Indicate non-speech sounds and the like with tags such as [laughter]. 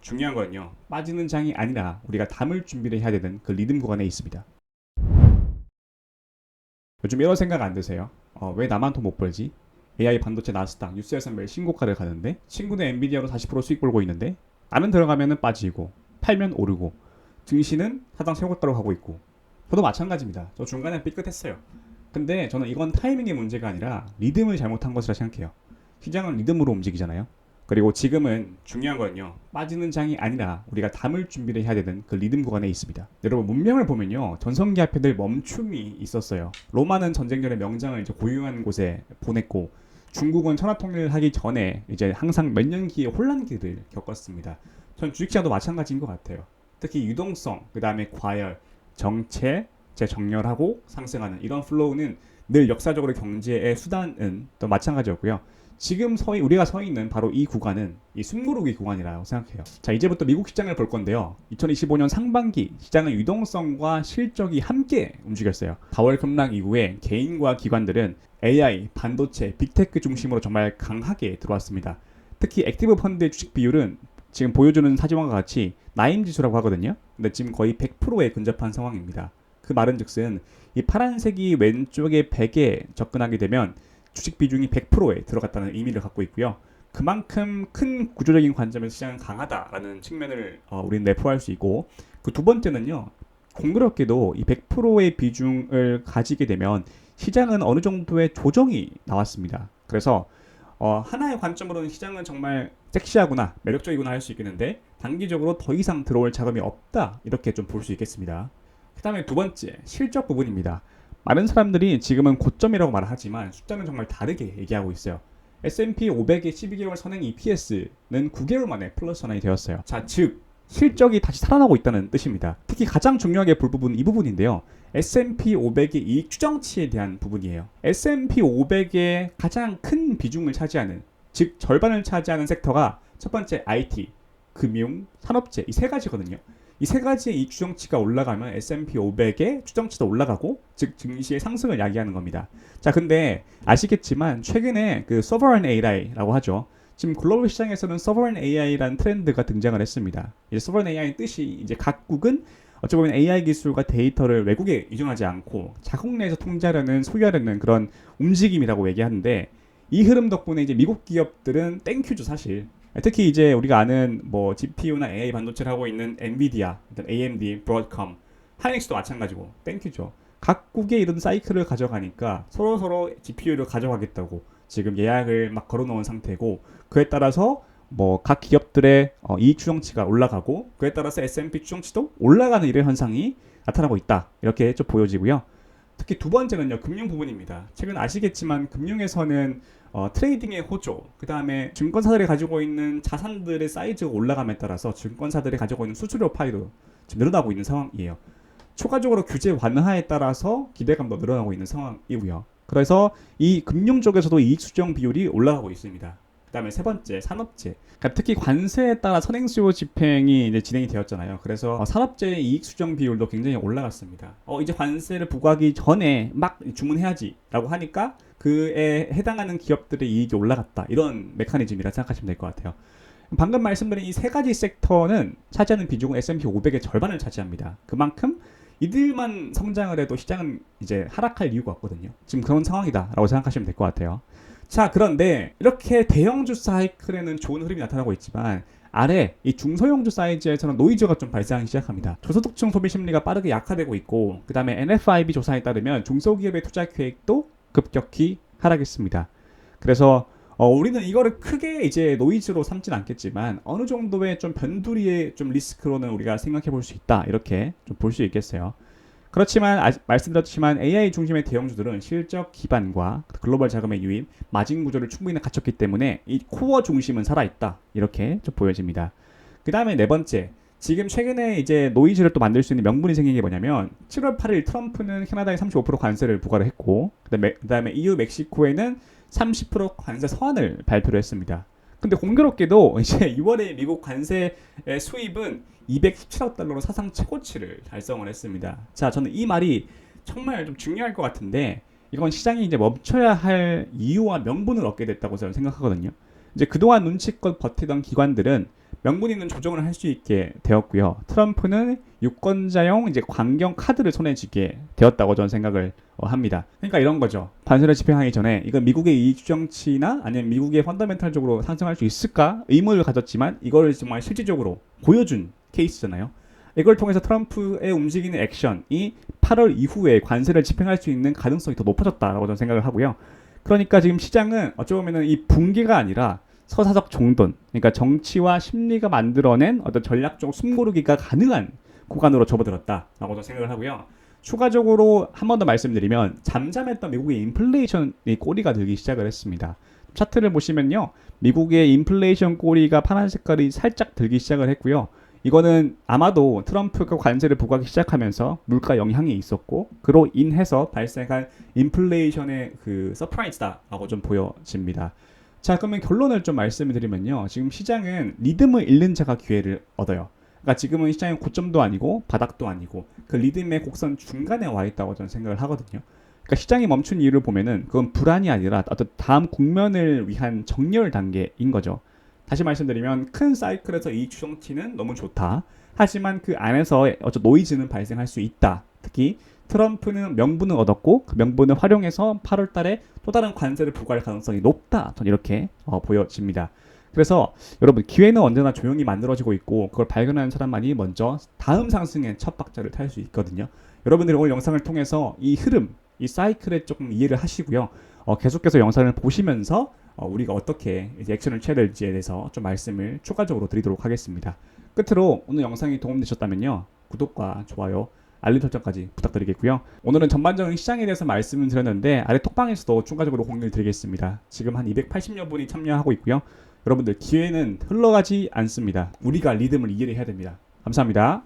중요한 건요. 빠지는 장이 아니라 우리가 담을 준비를 해야 되는 그 리듬 구간에 있습니다. 요즘 이런 생각 안 드세요? 어, 왜 나만 돈 못 벌지? AI 반도체 나스닥 뉴스에서 매일 신고가를 가는데 친구는 엔비디아로 40% 수익 벌고 있는데 나는 들어가면은 빠지고 팔면 오르고 증시는 사상 최고가로 가고 있고 저도 마찬가지입니다. 저 중간에 삐끗했어요. 근데 저는 이건 타이밍의 문제가 아니라 리듬을 잘못한 것이라 생각해요. 시장은 리듬으로 움직이잖아요. 그리고 지금은 중요한 건요. 빠지는 장이 아니라 우리가 담을 준비를 해야 되는 그 리듬 구간에 있습니다. 여러분 문명을 보면요. 전성기 앞에 늘 멈춤이 있었어요. 로마는 전쟁전의 명장을 이제 고유한 곳에 보냈고 중국은 천하 통일을 하기 전에 이제 항상 몇 년기의 혼란기를 겪었습니다. 전 주식시장도 마찬가지인 것 같아요. 특히 유동성, 그 다음에 과열, 정체, 재정렬하고 상승하는 이런 플로우는 늘 역사적으로 경제의 수단은 또 마찬가지였고요. 지금 서 우리가 서 있는 바로 이 구간은 이 숨고르기 구간이라고 생각해요. 자 이제부터 미국 시장을 볼 건데요. 2025년 상반기 시장은 유동성과 실적이 함께 움직였어요. 4월 급락 이후에 개인과 기관들은 AI, 반도체, 빅테크 중심으로 정말 강하게 들어왔습니다. 특히 액티브 펀드의 주식 비율은 지금 보여주는 사진과 같이 나임 지수라고 하거든요. 근데 지금 거의 100%에 근접한 상황입니다. 그 말은 즉슨 이 파란색이 왼쪽에 100에 접근하게 되면 주식 비중이 100%에 들어갔다는 의미를 갖고 있고요. 그만큼 큰 구조적인 관점에서 시장은 강하다라는 측면을 어, 우리는 내포할 수 있고 그 두 번째는요. 공교롭게도 이 100%의 비중을 가지게 되면 시장은 어느 정도의 조정이 나왔습니다. 그래서 어, 하나의 관점으로는 시장은 정말 섹시하구나, 매력적이구나 할 수 있겠는데 단기적으로 더 이상 들어올 자금이 없다 이렇게 좀 볼 수 있겠습니다. 그다음에 두 번째 실적 부분입니다. 많은 사람들이 지금은 고점이라고 말하지만 숫자는 정말 다르게 얘기하고 있어요. S&P 500의 12개월 선행 EPS는 9개월 만에 플러스 전환이 되었어요. 자, 즉 실적이 다시 살아나고 있다는 뜻입니다. 특히 가장 중요하게 볼 부분은 이 부분인데요. S&P 500의 이익 추정치에 대한 부분이에요. S&P 500의 가장 큰 비중을 차지하는 즉 절반을 차지하는 섹터가 첫 번째 IT, 금융, 산업재 이 세 가지거든요. 이 세 가지의 이익 추정치가 올라가면 S&P 500의 추정치도 올라가고 즉 증시의 상승을 야기하는 겁니다. 자, 근데 아시겠지만 최근에 그 sovereign AI라고 하죠. 지금 글로벌 시장에서는 sovereign AI라는 트렌드가 등장을 했습니다. 이제 sovereign AI의 뜻이 이제 각국은 어찌 보면 AI 기술과 데이터를 외국에 의존하지 않고 자국 내에서 통제하려는 소유하려는 그런 움직임이라고 얘기하는데 이 흐름 덕분에 이제 미국 기업들은 땡큐죠 사실. 특히 이제 우리가 아는 뭐 GPU나 AI 반도체를 하고 있는 엔비디아, AMD, 브로드컴, 하이닉스도 마찬가지고 땡큐죠. 각국의 이런 사이클을 가져가니까 서로 서로 GPU를 가져가겠다고 지금 예약을 막 걸어놓은 상태고 그에 따라서 뭐 각 기업들의 어, 이익 추정치가 올라가고 그에 따라서 S&P 추정치도 올라가는 이런 현상이 나타나고 있다 이렇게 좀 보여지고요. 특히 두 번째는요 금융 부분입니다. 최근 아시겠지만 금융에서는 어, 트레이딩의 호조, 그 다음에 증권사들이 가지고 있는 자산들의 사이즈가 올라감에 따라서 증권사들이 가지고 있는 수수료 파이도 지금 늘어나고 있는 상황이에요. 추가적으로 규제 완화에 따라서 기대감도 늘어나고 있는 상황이고요. 그래서 이 금융 쪽에서도 이익 수정 비율이 올라가고 있습니다. 그다음에 세 번째 산업재. 그러니까 특히 관세에 따라 선행수요 집행이 이제 진행이 되었잖아요. 그래서 어, 산업재의 이익 수정 비율도 굉장히 올라갔습니다. 어 이제 관세를 부과하기 전에 막 주문해야지라고 하니까 그에 해당하는 기업들의 이익이 올라갔다. 이런 메커니즘이라 생각하시면 될 것 같아요. 방금 말씀드린 이 세 가지 섹터는 차지하는 비중은 S&P 500의 절반을 차지합니다. 그만큼 이들만 성장을 해도 시장은 이제 하락할 이유가 없거든요. 지금 그런 상황이다라고 생각하시면 될 것 같아요. 자, 그런데 이렇게 대형주 사이클에는 좋은 흐름이 나타나고 있지만 아래 이 중소형주 사이즈에서는 노이즈가 좀 발생하기 시작합니다. 저소득층 소비 심리가 빠르게 약화되고 있고 그 다음에 NFIB 조사에 따르면 중소기업의 투자 계획도 급격히 하락했습니다. 그래서 어, 우리는 이거를 크게 이제 노이즈로 삼진 않겠지만 어느 정도의 좀 변두리의 좀 리스크로는 우리가 생각해 볼 수 있다 이렇게 좀 볼 수 있겠어요. 그렇지만 아, 말씀드렸지만 AI 중심의 대형주들은 실적 기반과 글로벌 자금의 유입, 마진 구조를 충분히 갖췄기 때문에 이 코어 중심은 살아 있다 이렇게 좀 보여집니다. 그 다음에 네 번째, 지금 최근에 이제 노이즈를 또 만들 수 있는 명분이 생긴 게 뭐냐면 7월 8일 트럼프는 캐나다에 35% 관세를 부과를 했고 그다음에, 그다음에 EU 멕시코에는 30% 관세 서한을 발표를 했습니다. 근데 공교롭게도 [laughs] 이제 6월에 미국 관세 수입은 217억 달러로 사상 최고치를 달성을 했습니다. 자, 저는 이 말이 정말 좀 중요할 것 같은데 이건 시장이 이제 멈춰야 할 이유와 명분을 얻게 됐다고 저는 생각하거든요. 이제 그동안 눈치껏 버티던 기관들은 명분이 있는 조정을 할 수 있게 되었고요. 트럼프는 유권자용 이제 광경 카드를 손에 쥐게 되었다고 저는 생각을 어, 합니다. 그러니까 이런 거죠. 관세를 집행하기 전에 이건 미국의 이익 정치나 아니면 미국의 펀더멘탈적으로 상승할 수 있을까 의문을 가졌지만 이걸 정말 실질적으로 보여준 케이스잖아요. 이걸 통해서 트럼프의 움직이는 액션이 8월 이후에 관세를 집행할 수 있는 가능성이 더 높아졌다라고 저는 생각을 하고요. 그러니까 지금 시장은 보면은 이 붕괴가 아니라 서사적 종돈, 그러니까 정치와 심리가 만들어낸 어떤 전략적 숨고르기가 가능한 구간으로 접어들었다라고 저는 생각을 하고요. 추가적으로 한 번 더 말씀드리면 잠잠했던 미국의 인플레이션이 꼬리가 들기 시작을 했습니다. 차트를 보시면요, 미국의 인플레이션 꼬리가 파란 색깔이 살짝 들기 시작을 했고요. 이거는 아마도 트럼프가 관세를 부과하기 시작하면서 물가 영향이 있었고 그로 인해서 발생한 인플레이션의 그 서프라이즈다라고 좀 보여집니다. 자 그러면 결론을 좀 말씀을 드리면요. 지금 시장은 리듬을 잃는 자가 기회를 얻어요. 그러니까 지금은 시장의 고점도 아니고 바닥도 아니고 그 리듬의 곡선 중간에 와 있다고 저는 생각을 하거든요. 그러니까 시장이 멈춘 이유를 보면은 그건 불안이 아니라 어떤 다음 국면을 위한 정렬 단계인 거죠. 다시 말씀드리면 큰 사이클에서 이 추정치는 너무 좋다. 하지만 그 안에서 어떤 노이즈는 발생할 수 있다. 특히 트럼프는 명분을 얻었고 그 명분을 활용해서 8월 달에 또 다른 관세를 부과할 가능성이 높다. 저는 이렇게 어, 보여집니다. 그래서 여러분 기회는 언제나 조용히 만들어지고 있고 그걸 발견하는 사람만이 먼저 다음 상승의 첫 박자를 탈 수 있거든요. 여러분들이 오늘 영상을 통해서 이 흐름, 이 사이클에 조금 이해를 하시고요. 어, 계속해서 영상을 보시면서 어, 우리가 어떻게 액션을 취해야 될지에 대해서 좀 말씀을 추가적으로 드리도록 하겠습니다. 끝으로 오늘 영상이 도움되셨다면요. 구독과 좋아요, 알림 설정까지 부탁드리겠고요. 오늘은 전반적인 시장에 대해서 말씀을 드렸는데 아래 톡방에서도 추가적으로 공유를 드리겠습니다. 지금 한 280여 분이 참여하고 있고요. 여러분들 기회는 흘러가지 않습니다. 우리가 리듬을 이해를 해야 됩니다. 감사합니다.